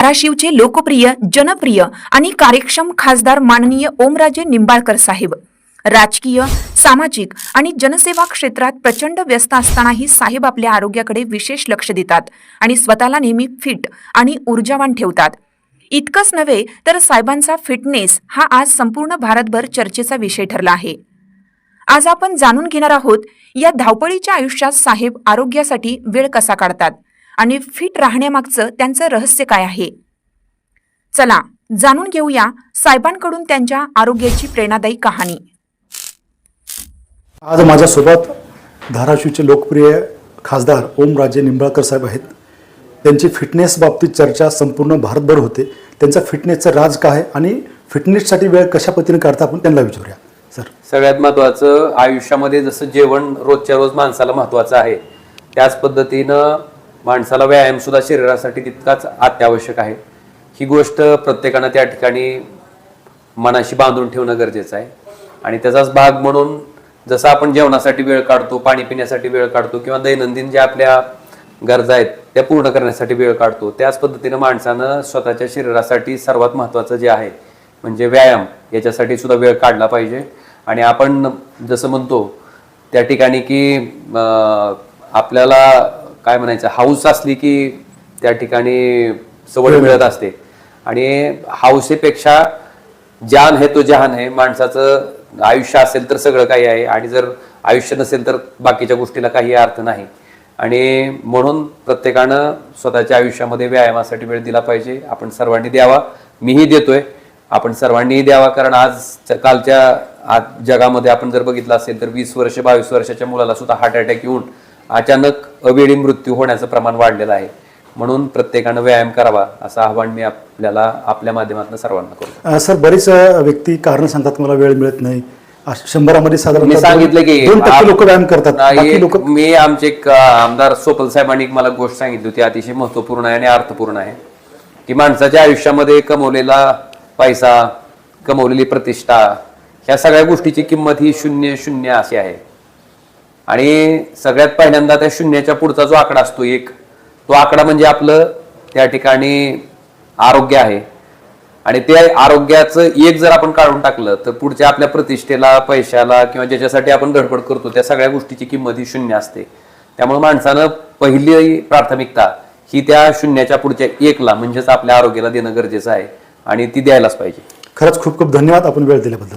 धाराशिवचे लोकप्रिय जनप्रिय आणि कार्यक्षम खासदार माननीय ओमराजे निंबाळकर साहेब. राजकीय सामाजिक आणि जनसेवा क्षेत्रात प्रचंड व्यस्त असतानाही साहेब आपल्या आरोग्याकडे विशेष लक्ष देतात आणि स्वतःला नेहमी फिट आणि ऊर्जावान ठेवतात. इतकंच नव्हे तर साहेबांचा फिटनेस हा आज संपूर्ण भारतभर चर्चेचा विषय ठरला आहे. आज आपण जाणून घेणार आहोत या धावपळीच्या आयुष्यात साहेब आरोग्यासाठी वेळ कसा काढतात? आणि फिट राहण्यामागचं त्यांचं रहस्य काय आहे? चला जाणून घेऊया साहेबांकडून त्यांच्या आरोग्याची प्रेरणादायी कहाणी. आज माझ्यासोबत धाराशिवचे लोकप्रिय खासदार ओमराजे निंबाळकर साहेब आहेत. त्यांची फिटनेस बाबतीत चर्चा संपूर्ण भारतभर होते. त्यांचा फिटनेसचं राज काय आहे आणि फिटनेससाठी वेळ कशा पद्धतीने काढता आपण त्यांना विचारूया. सर. सगळ्यात महत्वाचं आयुष्यामध्ये जसं जेवण रोजच्या रोज माणसाला महत्वाचं आहे त्याच पद्धतीनं माणसाला व्यायामसुद्धा शरीरासाठी तितकाच अत्यावश्यक आहे. ही गोष्ट प्रत्येकानं त्या ठिकाणी मनाशी बांधून ठेवणं गरजेचं आहे. आणि त्याचाच भाग म्हणून जसं आपण जेवणासाठी वेळ काढतो पाणी पिण्यासाठी वेळ काढतो किंवा दैनंदिन ज्या आपल्या गरजा आहेत त्या पूर्ण करण्यासाठी वेळ काढतो त्याच पद्धतीनं माणसानं स्वतःच्या शरीरासाठी सर्वात महत्त्वाचं जे आहे म्हणजे व्यायाम याच्यासाठी सुद्धा वेळ काढला पाहिजे. आणि आपण जसं म्हणतो त्या ठिकाणी की आपल्याला काय म्हणायचं हाऊस असली की त्या ठिकाणी सवड मिळत असते. आणि हाऊसेपेक्षा जान है तो जहान है माणसाचं आयुष्य असेल तर सगळं काही आहे. आणि जर आयुष्य नसेल तर बाकीच्या गोष्टीला काही अर्थ नाही. आणि म्हणून प्रत्येकानं स्वतःच्या आयुष्यामध्ये व्यायामासाठी वेळ दिला पाहिजे. आपण सर्वांनी द्यावा. मीही देतोय. आपण सर्वांनीही द्यावा कारण आज कालच्या आज जगामध्ये आपण जर बघितलं असेल तर वीस वर्ष बावीस वर्षाच्या मुलाला सुद्धा हार्ट अटॅक येऊन अचानक अवेळी मृत्यू होण्याचं प्रमाण वाढलेलं आहे. म्हणून प्रत्येकानं व्यायाम करावा असं आव्हान मी आपल्याला आपल्या माध्यमातून सर्वांना करतो. सर बरेच व्यक्ती कारण सांगतात मला वेळ मिळत नाही. शंभरामध्ये साधारण मी सांगितलं की लोक व्यायाम करतात. मी आमचे एक आमदार सोपल साहेबांनी एक मला गोष्ट सांगितली होती अतिशय महत्त्वपूर्ण आहे आणि अर्थपूर्ण आहे. की माणसाच्या आयुष्यामध्ये कमवलेला पैसा कमवलेली प्रतिष्ठा ह्या सगळ्या गोष्टीची किंमत ही शून्य शून्य अशी आहे. आणि सगळ्यात पहिल्यांदा त्या शून्याच्या पुढचा जो आकडा असतो एक तो आकडा म्हणजे आपलं त्या ठिकाणी आरोग्य आहे. आणि ते आरोग्याचं एक जर आपण काढून टाकलं तर पुढच्या आपल्या प्रतिष्ठेला पैशाला किंवा ज्याच्यासाठी आपण धडपड करतो त्या सगळ्या गोष्टीची किंमत ही शून्य असते. त्यामुळे माणसानं पहिली प्राथमिकता ही त्या शून्याच्या पुढच्या एकला म्हणजेच आपल्या आरोग्याला देणं गरजेचं आहे आणि ती द्यायलाच पाहिजे. खरंच खूप खूप धन्यवाद आपण वेळ दिल्याबद्दल.